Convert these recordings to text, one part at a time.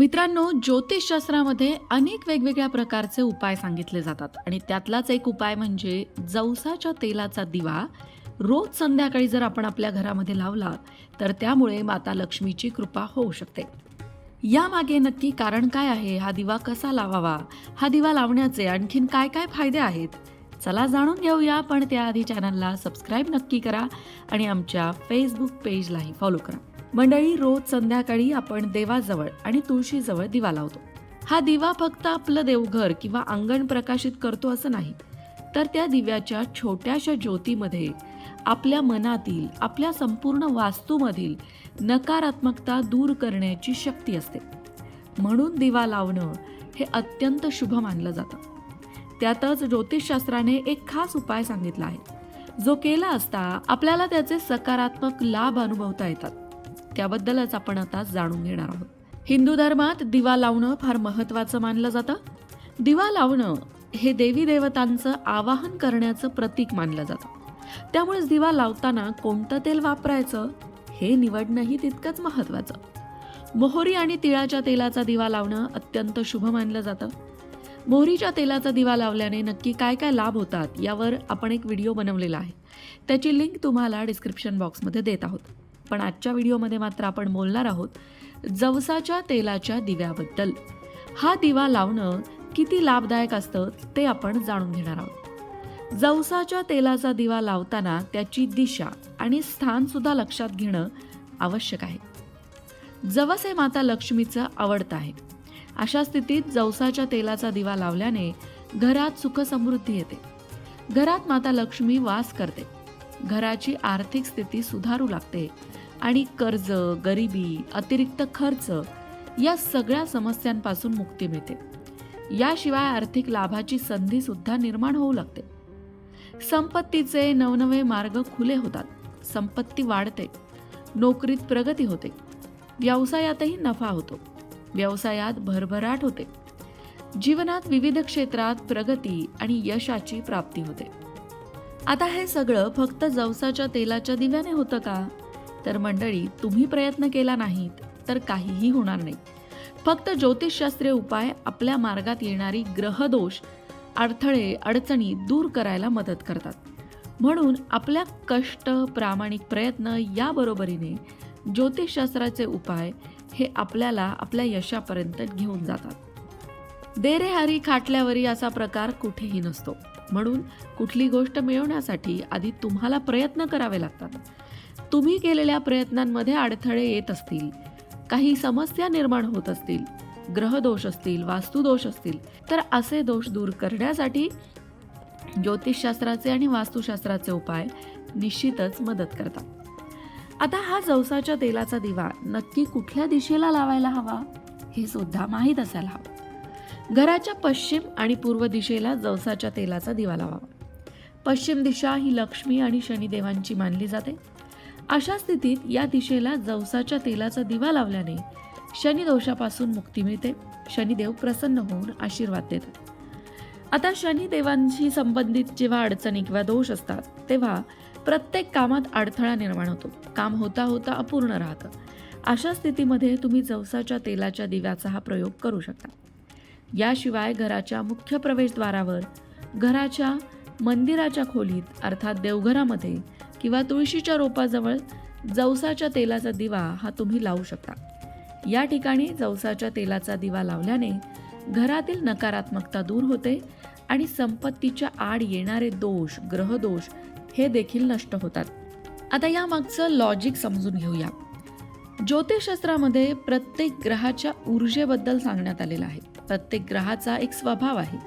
मित्रांनो ज्योतिषशास्त्रामध्ये अनेक वेगवेगळ्या प्रकारचे उपाय सांगितले जातात. आणि त्यातलाच एक उपाय म्हणजे जवसाच्या तेलाचा दिवा. रोज संध्याकाळी जर आपण आपल्या घरामध्ये लावला तर त्यामुळे माता लक्ष्मीची कृपा होऊ शकते. यामागे नक्की कारण काय आहे? हा दिवा कसा लावावा? हा दिवा लावण्याचे आणखीन काय काय फायदे आहेत? चला जाणून घेऊया पण त्याआधी चॅनलला सबस्क्राईब नक्की करा आणि आमच्या फेसबुक पेजलाही फॉलो करा. मंडळी रोज संध्याकाळी आपण देवाजवळ आणि तुळशीजवळ दिवा लावतो. हा दिवा फक्त आपलं देवघर किंवा अंगण प्रकाशित करतो असं नाही तर त्या दिव्याच्या छोट्याशा ज्योतीमध्ये आपल्या मनातील आपल्या संपूर्ण वास्तूमधील नकारात्मकता दूर करण्याची शक्ती असते. म्हणून दिवा लावणं हे अत्यंत शुभ मानलं जातं. त्यातच ज्योतिषशास्त्राने एक खास उपाय सांगितला आहे. जो केला असता आपल्याला त्याचे सकारात्मक लाभ अनुभवता येतात. त्याबद्दलच आपण आता जाणून घेणार आहोत. हिंदू धर्मात दिवा लावणं फार महत्त्वाचं मानलं जातं. दिवा लावणं हे देवी देवतांचं आवाहन करण्याचं प्रतीक मानलं जातं. त्यामुळेच दिवा लावताना कोणतं तेल वापरायचं हे निवडणंही तितकंच महत्त्वाचं. मोहरी आणि तिळाच्या तेलाचा दिवा लावणं अत्यंत शुभ मानलं जातं. मोहरीच्या तेलाचा दिवा लावल्याने नक्की काय काय लाभ होतात यावर आपण एक व्हिडिओ बनवलेला आहे. त्याची लिंक तुम्हाला डिस्क्रिप्शन बॉक्समध्ये देत आहोत. पण आजच्या व्हिडिओमध्ये मात्र आपण बोलणार आहोत जवसाच्या तेलाच्या दिव्याबद्दल. हा दिवा लावणं किती लाभदायक असतं ते आपण जाणून घेणार आहोत. जवसाच्या तेलाचा दिवा लावताना त्याची दिशा आणि स्थानसुद्धा लक्षात घेणं आवश्यक आहे. जवस हे माता लक्ष्मीचं आवडतं आहे. अशा स्थितीत जवसाच्या तेलाचा दिवा लावल्याने घरात सुखसमृद्धी येते. घरात माता लक्ष्मी वास करते. घराची आर्थिक स्थिती सुधारू लागते आणि कर्ज गरिबी अतिरिक्त खर्च या सगळ्या समस्यांपासून मुक्ती मिळते. याशिवाय आर्थिक लाभाची संधी सुद्धा निर्माण होऊ लागते. संपत्तीचे नवनवे मार्ग खुले होतात. संपत्ती वाढते. नोकरीत प्रगती होते. व्यवसायातही नफा होतो. व्यवसायात भरभराट होते. जीवनात विविध क्षेत्रात प्रगती आणि यशाची प्राप्ती होते. आता हे सगळं फक्त जवसाच्या तेलाच्या दिव्याने होतं का? तर मंडळी तुम्ही प्रयत्न केला नाहीत तर काहीही होणार नाही. फक्त ज्योतिषशास्त्रीय उपाय आपल्या मार्गात येणारी ग्रहदोष अडथळे अडचणी दूर करायला मदत करतात. म्हणून आपल्या कष्ट प्रामाणिक प्रयत्न याबरोबरीने ज्योतिषशास्त्राचे उपाय हे आपल्याला आपल्या यशापर्यंत घेऊन जातात. देरे हरी खाटल्यावरी असा प्रकार कुठेही नसतो. म्हणून कुठली गोष्ट मिळवण्यासाठी आधी तुम्हाला प्रयत्न करावे लागतात. तुम्ही केलेल्या प्रयत्नांमध्ये अडथळे येत असतील. काही समस्या निर्माण होत असतील. ग्रहदोष असतील वास्तुदोष असतील. तर असे दोष दूर करण्यासाठी ज्योतिषशास्त्राचे आणि वास्तुशास्त्राचे उपाय निश्चितच मदत करतात. आता हा जवसाच्या तेलाचा दिवा नक्की कुठल्या दिशेला लावायला हवा हे सुद्धा माहीत असायला हवं. घराच्या पश्चिम आणि पूर्व दिशेला जवसाच्या तेलाचा दिवा लावावा. पश्चिम दिशा ही लक्ष्मी आणि शनिदेवांची मानली जाते. अशा स्थितीत या दिशेला जवसाच्या तेलाचा दिवा लावल्याने शनिदोषापासून मुक्ती मिळते. शनिदेव प्रसन्न होऊन आशीर्वाद देतात. आता शनिदेवांशी संबंधित जेव्हा अडचणी किंवा दोष असतात तेव्हा प्रत्येक कामात अडथळा निर्माण होतो. काम होता होता अपूर्ण राहतं. अशा स्थितीमध्ये तुम्ही जवसाच्या तेलाच्या दिव्याचा हा प्रयोग करू शकता. याशिवाय घराच्या मुख्य प्रवेशद्वारावर घराच्या मंदिराच्या खोलीत अर्थात देवघरामध्ये किंवा तुळशीच्या रोपाजवळ जवसाच्या तेलाचा दिवा हा तुम्ही लावू शकता. या ठिकाणी जवसाच्या तेलाचा दिवा लावल्याने घरातील नकारात्मकता दूर होते आणि संपत्तीच्या आड येणारे दोष ग्रहदोष हे देखील नष्ट होतात. आता यामागचं लॉजिक समजून घेऊया. ज्योतिषशास्त्रामध्ये प्रत्येक ग्रहाच्या ऊर्जेबद्दल सांगण्यात आलेलं आहे. प्रत्येक ग्रहाचा एक स्वभाव आहे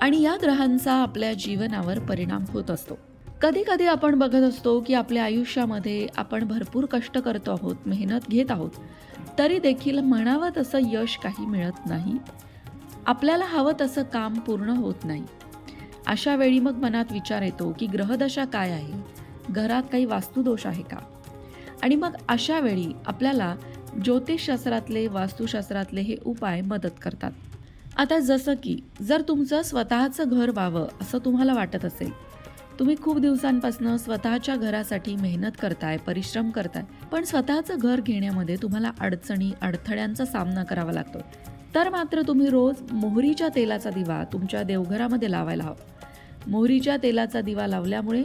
आणि या ग्रहांचा आपल्या जीवनावर परिणाम होत असतो. कधी कधी आपण बघत असतो की आपल्या आयुष्यामध्ये आपण भरपूर कष्ट करतो आहोत मेहनत घेत आहोत तरी देखील म्हणावं तसं यश काही मिळत नाही. आपल्याला हवं तसं काम पूर्ण होत नाही. अशा वेळी मग मनात विचार येतो की ग्रहदशा काय आहे? घरात काही वास्तुदोष आहे का? आणि मग अशा वेळी आपल्याला ज्योतिषशास्त्रातले वास्तुशास्त्रातले हे उपाय मदत करतात. आता जसं की जर तुमचं स्वतःचं घर व्हावं असं तुम्हाला वाटत असेल तुम्ही खूप दिवसांपासून स्वतःच्या घरासाठी मेहनत करताय परिश्रम करताय पण स्वतःचं घर घेण्यामध्ये तुम्हाला अडचणी अडथळ्यांचा सामना करावा लागतो. तर मात्र तुम्ही रोज मोहरीच्या तेलाचा दिवा तुमच्या देवघरामध्ये लावायला हवा. मोहरीच्या तेलाचा दिवा लावल्यामुळे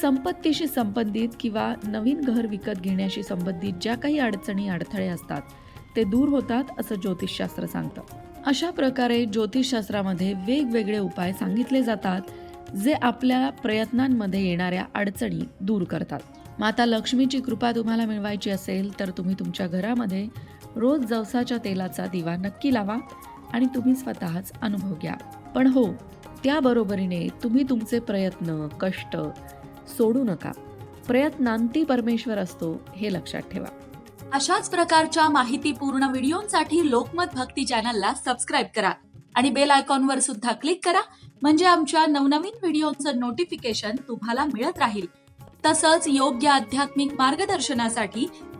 संपत्तीशी संबंधित किंवा नवीन घर विकत घेण्याशी संबंधित ज्या काही अडचणी अडथळे असतात ते दूर होतात असं ज्योतिषशास्त्र सांगतं. अशा प्रकारे ज्योतिषशास्त्रामध्ये वेगवेगळे उपाय सांगितले जातात जे आपल्या प्रयत्नांमध्ये येणाऱ्या अडचणी दूर करतात. माता लक्ष्मीची कृपा तुम्हाला मिळवायची असेल तर तुम्ही तुमच्या घरामध्ये रोज जवसाच्या तेलाचा दिवा नक्की लावा आणि तुम्ही स्वतःच अनुभव घ्या. पण हो त्याबरोबरीने तुम्ही तुमचे प्रयत्न कष्ट सोडू नका. प्रयत्नांती परमेश्वर असतो हे लक्षात ठेवा. अशाच प्रकारच्या माहितीपूर्ण व्हिडिओंसाठी लोकमत भक्ती चॅनलला सबस्क्राईब करा आणि बेल आयकॉनवर सुद्धा क्लिक करा म्हणजे आमच्या नवनवीन व्हिडिओचं नोटिफिकेशन तुम्हाला मिळत राहील. तसंच योग्य आध्यात्मिक मार्गदर्शनासाठी